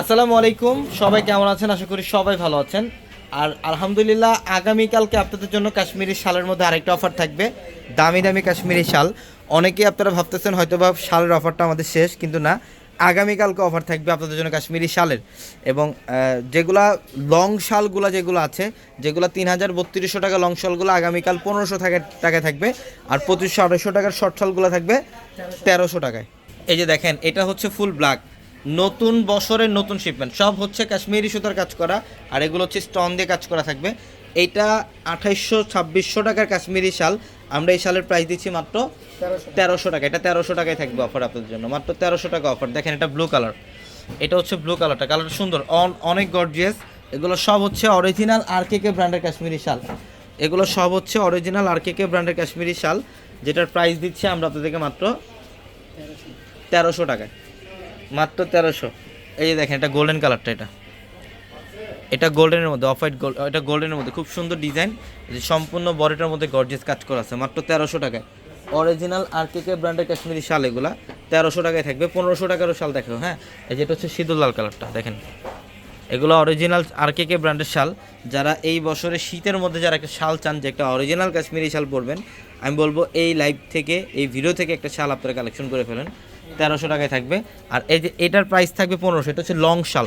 আসসালামু আলাইকুম। সবাই কেমন আছেন? আশা করি সবাই ভালো আছেন। আর আলহামদুলিল্লাহ, আগামীকালকে আপনাদের জন্য কাশ্মীরি শালের মধ্যে আরেকটা অফার থাকবে। দামি দামি কাশ্মীরি শাল। অনেকেই আপনারা ভাবতেছেন হয়তো বা শালের অফারটা আমাদের শেষ, কিন্তু না। আগামীকালকে অফার থাকবে আপনাদের জন্য কাশ্মীরি শালের। এবং যেগুলা লং শালগুলো যেগুলো আছে, যেগুলো তিন হাজার বত্রিশশো টাকা লং শালগুলো আগামীকাল পনেরোশো টাকা টাকায় থাকবে। আর পঁচিশশো আড়াইশো টাকার শর্ট শালগুলো থাকবে তেরোশো টাকায়। এই যে দেখেন, এটা হচ্ছে ফুল ব্ল্যাক। নতুন বছরের নতুন শিপমেন্ট সব হচ্ছে কাশ্মীরি সুতার কাজ করা আর এগুলো হচ্ছে স্টোন দিয়ে কাজ করা থাকবে। এইটা আঠাইশশো ছাব্বিশশো টাকার কাশ্মীরি শাল। আমরা এই শালের প্রাইস দিচ্ছি মাত্র তেরোশো টাকা। এটা তেরোশো টাকায় থাকবে অফার আপনাদের জন্য। মাত্র তেরোশো টাকা অফার দেখেন এটা ব্লু কালার এটা হচ্ছে ব্লু কালারটা কালারটা সুন্দর। অন- অনেক গর্জিয়াস এগুলো সব হচ্ছে অরিজিনাল আর কে কে ব্র্যান্ডের কাশ্মীরি শাল। এগুলো সব হচ্ছে অরিজিনাল আর কে কে ব্র্যান্ডের কাশ্মীরি শাল যেটার প্রাইস দিচ্ছি আমরা আপনাদেরকে মাত্র তেরোশো টাকায়। মাত্র তেরোশো। এই যে দেখেন, এটা গোল্ডেন কালারটা এটা। এটা গোল্ডেনের মধ্যে অফ হোয়াইট গোল্ড এটা গোল্ডেনের মধ্যে। খুব সুন্দর ডিজাইন যে সম্পূর্ণ বডিটার মধ্যে গর্জেস কাজ করা আছে। মাত্র তেরোশো টাকায়। অরিজিনাল আর কে কে ব্র্যান্ডের কাশ্মীরি শাল এগুলা, তেরোশো টাকায় থাকবে। পনেরোশো টাকারও শাল দেখো হ্যাঁ? এই যেটা হচ্ছে সিঁদুর লাল কালারটা দেখেন। এগুলো অরিজিনাল আর কে কে ব্র্যান্ডের শাল। যারা এই বছরে শীতের মধ্যে যারা একটা শাল চান, যে একটা অরিজিনাল কাশ্মীরি শাল পরবেন, আমি বলব এই লাইভ থেকে, এই ভিডিও থেকে একটা শাল আপনারা কালেকশন করে ফেলেন। তেরোশো টাকায় থাকবে। আর এই যে এটার প্রাইস থাকবে পনেরোশো, এটা হচ্ছে লং শাল।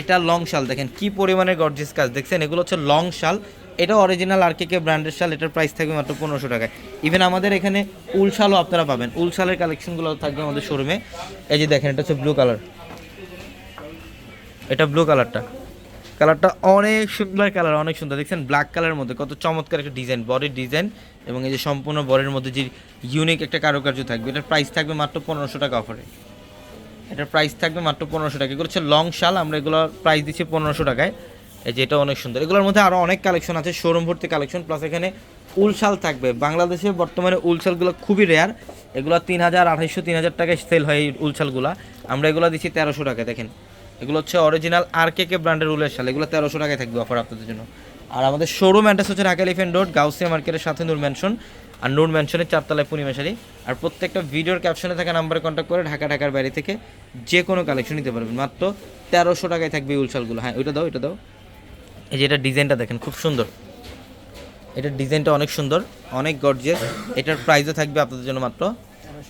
এটা লং শাল, দেখেন কি পরিমাণে গর্জিস কাজ। দেখছেন, এগুলো হচ্ছে লং শাল। এটা অরিজিনাল আর কে কে ব্র্যান্ডের শাল, এটার প্রাইস থাকবে মাত্র পনেরোশো টাকায়। ইভেন আমাদের এখানে উল শালও আপনারা পাবেন। উল শালের কালেকশনগুলো থাকবে আমাদের শোরুমে এই যে দেখেন, এটা হচ্ছে ব্লু কালার এটা ব্লু কালারটা কালারটা অনেক সুন্দর কালার অনেক সুন্দর। দেখছেন ব্ল্যাক কালারের মধ্যে কত চমৎকার একটা ডিজাইন বডির ডিজাইন এবং এই যে সম্পূর্ণ বডির মধ্যে যে ইউনিক একটা কারুকার্য থাকবে, এটার প্রাইস থাকবে মাত্র পনেরোশো টাকা অফারে এটার প্রাইস থাকবে মাত্র পনেরোশো টাকা। এগুলো হচ্ছে লং শাল, আমরা এগুলোর প্রাইস দিচ্ছি পনেরোশো টাকায়। এই যে এটা অনেক সুন্দর। এগুলোর মধ্যে আরও অনেক কালেকশন আছে শোরুম ভর্তি কালেকশন প্লাস এখানে উল শাল থাকবে। বাংলাদেশে বর্তমানে উল শালগুলো খুবই রেয়ার এগুলো তিন হাজার আড়াইশো, তিন হাজার টাকায় সেল হয় এই উল শালগুলো। আমরা এগুলো দিচ্ছি তেরোশো টাকা দেখেন। এগুলো হচ্ছে অরিজিনাল আর কে কে ব্র্যান্ডের উলের শাল। এগুলো তেরোশো টাকায় থাকবে অফার আপনাদের জন্য। আর আমাদের শোরুম অ্যাড্রেস হচ্ছে ঢাকা রোড গাউসিয়া মার্কেটের সাথে নূর ম্যানশন আর নূর ম্যানশনের চারতলায় পূর্ণিমাশারি আর প্রত্যেকটা ভিডিওর ক্যাপশনে থাকা নাম্বারে কন্ট্যাক্ট করে ঢাকা, ঢাকার বাইরে থেকে যে কোনো কালেকশন নিতে পারবেন। মাত্র তেরোশো টাকায় থাকবে এই উলশালগুলো হ্যাঁ ওইটা দাও, এটা দাও। এই যে এটা ডিজাইনটা দেখেন, খুব সুন্দর। এটার ডিজাইনটা অনেক সুন্দর, অনেক গর্জিয়াস এটার প্রাইসও থাকবে আপনাদের জন্য মাত্র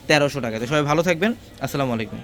তেরোশো টাকা তো সবাই ভালো থাকবেন। আসসালামু আলাইকুম।